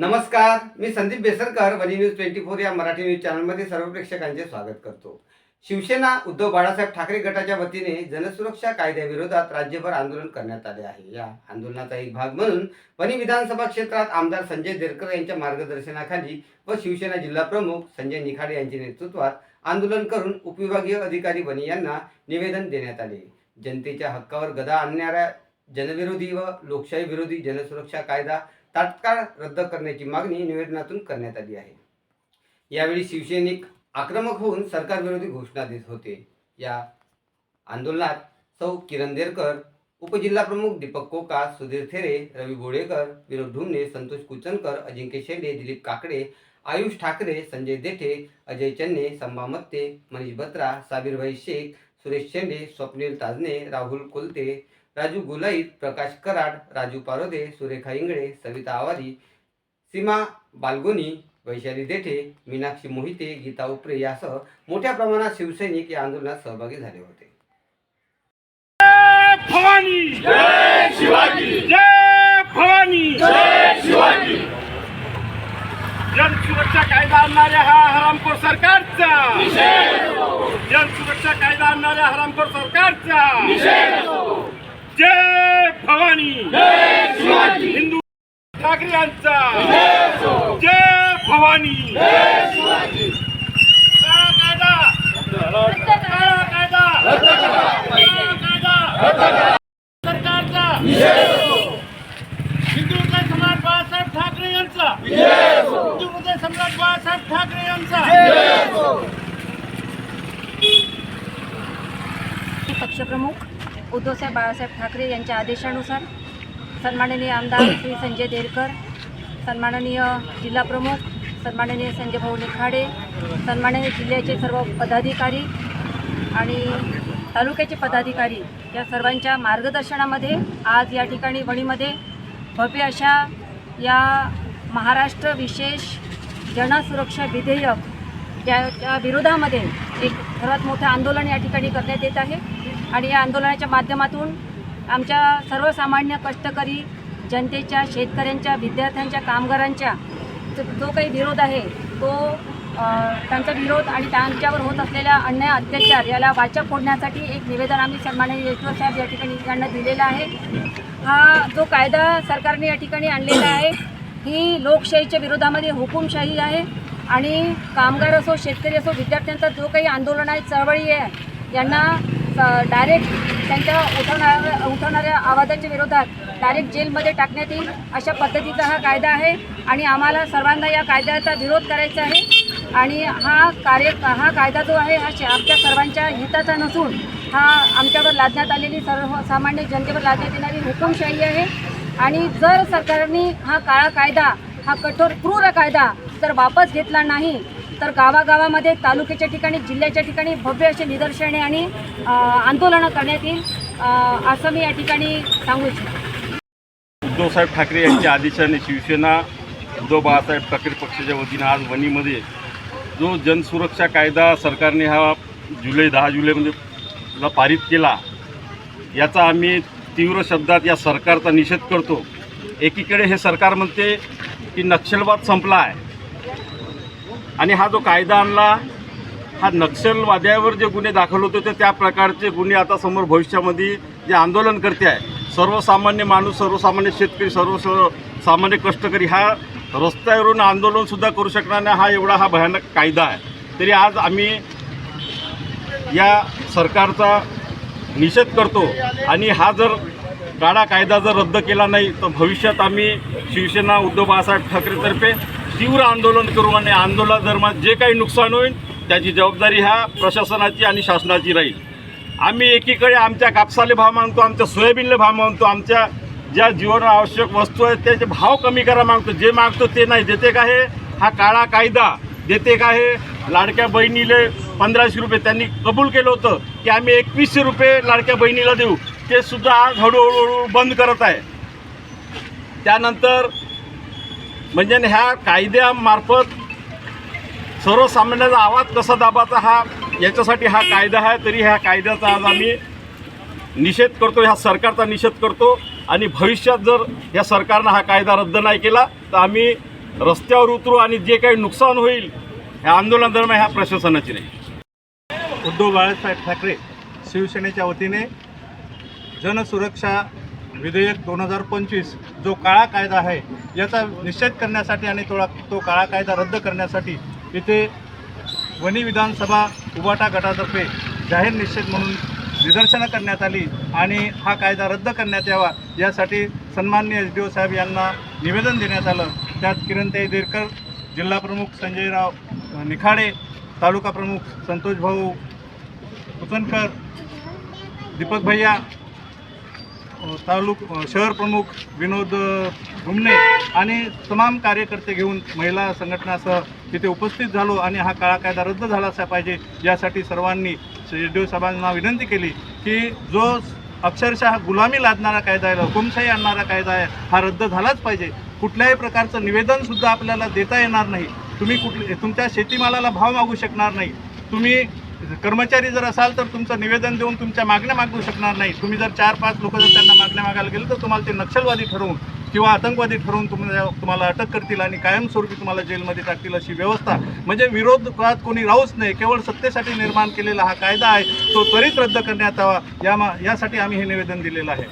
नमस्कार मी Sandeep Besarkar Wani news twenty four या Marathi news चॅनलमध्ये सर्व प्रेक्षकांचे स्वागत करतो. शिवसेना उद्धव बाळासाहेब ठाकरे गटाच्या वतीने जनसुरक्षा कायद्याविरोधात राज्यभर आंदोलन करण्यात आले आहे. या आंदोलनाचा एक भाग म्हणून वनी विधानसभा क्षेत्रात आमदार संजय देरकर यांच्या मार्गदर्शनाखाली व शिवसेना जिल्हा प्रमुख संजय निखाडे यांच्या नेतृत्वात आंदोलन करून उपविभागीय अधिकारी वनी यांना निवेदन देण्यात आले. जनतेच्या हक्कावर गदा आणणाऱ्या जनविरोधी व लोकशाही विरोधी जनसुरक्षा कायदा तात्काळ रद्द करण्याची मागणी निवेदनातून करण्यात आली आहे. यावेळी शिवसैनिक आक्रमक होऊन सरकारविरोधी घोषणा देत होते. या आंदोलनात सौ किरण देरकर उपजिल्हाप्रमुख दीपक कोका सुधीर थेरे रवी बोडेकर विनोद ढुमणे संतोष कुचनकर अजिंक्य शेंडे दिलीप काकडे आयुष ठाकरे संजय देठे अजय चन्ने संभा मत्ते मनीष बत्रा साबीरभाई शेख सुरेश शेंडे स्वप्नील ताजने राहुल कोलते राजू गुलाईत प्रकाश कराड राजू पारोदे सुरेखा इंगळे सविता आवारी सीमा बालगोनी वैशाली देठे मीनाक्षी मोहिते गीता उपरे यासह मोठ्या प्रमाणात शिवसैनिक या आंदोलनात सहभागी झाले होते. भवानी! जय शिवाजी! जय भवानी! जय शिवाजी! जनसुरक्षा कायदा आणणाऱ्या हा हरामखोर सरकारचा! जनसुरक्षा कायदा आणणाऱ्या हरामखोर सरकारचा! शिवाजी. हिंदू ठाकरे यांचा. जय भवानी. सरकारचा. हिंदू हृदय सम्राट बाळासाहेब ठाकरे यांचा. हिंदू हृदय सम्राट बाळासाहेब ठाकरे यांचा. पक्षप्रमुख उद्धवसाहेब बाळासाहेब ठाकरे यांच्या आदेशानुसार सन्माननीय आमदार श्री संजय देरकर सन्माननीय जिल्हाप्रमुख सन्माननीय संजय भाऊ निखाडे सन्माननीय जिल्ह्याचे सर्व पदाधिकारी आणि तालुक्याचे पदाधिकारी या सर्वांच्या मार्गदर्शनामध्ये आज या ठिकाणी वणीमध्ये भव्य अशा या महाराष्ट्र विशेष जनसुरक्षा विधेयक ज्याच्या विरोधामध्ये एक सर्वात मोठं आंदोलन या ठिकाणी करण्यात येत आहे. आणि या आंदोलनाच्या माध्यमातून आमच्या सर्वसामान्य कष्टकरी जनतेच्या शेतकऱ्यांच्या विद्यार्थ्यांच्या कामगारांच्या जो जो काही विरोध आहे तो त्यांचा विरोध आणि त्यांच्यावर होत असलेल्या अन्याय अत्याचार याला वाचा फोडण्यासाठी एक निवेदन आम्ही सन्माननीय येश्वर साहेब या ठिकाणी यांना दिलेलं आहे. हा जो कायदा सरकारने या ठिकाणी आणलेला आहे ही लोकशाहीच्या विरोधामध्ये हुकुमशाही आहे आणि कामगार असो शेतकरी असो विद्यार्थ्यांचा जो काही आंदोलन आहे चळवळी आहे यांना डायरेक्ट त्यांच्या उठवणाऱ्या उठवणाऱ्या आवाजाच्या विरोधात डायरेक्ट जेलमध्ये टाकण्यात येईल अशा पद्धतीचा हा कायदा आहे आणि आम्हाला सर्वांना या कायद्याचा विरोध करायचा आहे. आणि हा कार्य हा कायदा जो आहे हा आमच्या सर्वांच्या हिताचा नसून हा आमच्यावर लादण्यात आलेली सर्वसामान्य जनतेवर लादण्यात येणारी हुकुमशाही आहे. आणि जर सरकारने हा काळा कायदा हा कठोर क्रूर कायदा जर वापस घेतला नाही तर गावागावामध्ये तालुक्याच्या ठिकाणी जिल्ह्याच्या ठिकाणी भव्य असे निदर्शने आणि आंदोलनं करण्यात येईल असं मी या ठिकाणी सांगू इच्छितो. उद्धवसाहेब ठाकरे यांच्या आदेशाने शिवसेना उद्धव बाळासाहेब ठाकरे पक्षाच्या वतीनं आज वणीमध्ये जो जनसुरक्षा कायदा सरकारने हा जुलै दहा जुलैमध्ये ला पारित केला याचा आम्ही तीव्र शब्दात या सरकारचा निषेध करतो. एकीकडे हे सरकार म्हणते की नक्षलवाद संपला आहे आणि हा जो कायदा आणला हा नक्षलवाद्यावर जे गुन्हे दाखल होते ते त्या प्रकारचे गुन्हे आता समोर भविष्यामध्ये जे आंदोलन करते आहे सर्वसामान्य माणूस सर्वसामान्य शेतकरी सर्व सर्व सामान्य कष्टकरी हा रस्त्यावरून आंदोलनसुद्धा करू शकणार नाही हा एवढा हा भयानक कायदा आहे. तरी आज आम्ही या सरकारचा निषेध करतो आणि हा जर काळा कायदा जर रद्द केला नाही तर भविष्यात आम्ही शिवसेना उद्धव बाळासाहेब ठाकरेतर्फे तीव्र आंदोलन करू आणि आंदोलनादरम्यान जे काही नुकसान होईल त्याची जबाबदारी ह्या प्रशासनाची आणि शासनाची राहील. आम्ही एकीकडे आमच्या कापसाले भाव मागतो आमच्या सोयाबीनले भाव मागतो आमच्या ज्या जीवन आवश्यक वस्तू आहेत त्याचे भाव कमी करा मागतो जे मागतो ते नाही. देते का हे? हा काळा कायदा. देते का हे? लाडक्या बहिणीले पंधराशे रुपये. त्यांनी कबूल केलं होतं की आम्ही एकवीसशे रुपये लाडक्या बहिणीला देऊ. ते सुद्धा आज हळूहळूहळू बंद करत आहे. त्यानंतर म्हणजे ह्या कायद्यामार्फत सर्वसामान्याचा आवाज कसा दाबाचा हा याच्यासाठी हा कायदा आहे तरी ह्या कायद्याचा आज आम्ही निषेध करतो ह्या सरकारचा निषेध करतो. आणि भविष्यात जर या सरकारनं हा कायदा रद्द नाही केला तर आम्ही रस्त्यावर उतरू आणि जे काही नुकसान होईल ह्या आंदोलनादरम्यान ह्या प्रशासनाची नाही. उद्धव बाळासाहेब ठाकरे शिवसेनेच्या वतीने जनसुरक्षा विधेयक दोन हजार पंचवीस जो काळा कायदा आहे याचा निषेध करण्यासाठी आणि तो तो काळा कायदा रद्द करण्यासाठी इथे वनी विधानसभा उबाटा गटातर्फे जाहीर निषेध म्हणून निदर्शनं करण्यात आली आणि हा कायदा रद्द करण्यात यावा यासाठी सन्मान्य एस डी ओ साहेब यांना निवेदन देण्यात आलं. त्यात किरणताई देरकर जिल्हाप्रमुख संजयराव निखाडे तालुका प्रमुख संतोष भाऊ कुचनकर दीपक भैया तालुक शहर प्रमुख विनोद घुमणे आणि तमाम कार्यकर्ते घेऊन महिला संघटनासह तिथे उपस्थित झालो आणि हा काळा कायदा रद्द झाला असा पाहिजे. यासाठी सर्वांनी शेड्यू साहेबांना विनंती केली की जो अक्षरशः गुलामी लादणारा कायदा आहे हुकुमशाही आणणारा कायदा आहे हा रद्द झालाच पाहिजे. कुठल्याही प्रकारचं निवेदनसुद्धा आपल्याला देता येणार नाही. तुम्ही कुठले तुमच्या शेतीमालाला भाव मागू शकणार नाही. तुम्ही कर्मचारी जर असाल तर तुमचं निवेदन देऊन तुमच्या मागण्या मागू शकणार नाही. तुम्ही जर चार पाच लोक जर त्यांना मागण्या मागायला गेले तर तुम्हाला ते नक्षलवादी ठरवून किंवा आतंकवादी ठरवून तुम्हाला तुम्हाला अटक करतील आणि कायमस्वरूपी तुम्हाला जेलमध्ये टाकतील अशी व्यवस्था. म्हणजे विरोधात कोणी राहूच नाही केवळ सत्तेसाठी निर्माण केलेला हा कायदा आहे तो त्वरित रद्द करण्यात यावा. या मा यासाठी आम्ही हे निवेदन दिलेलं आहे.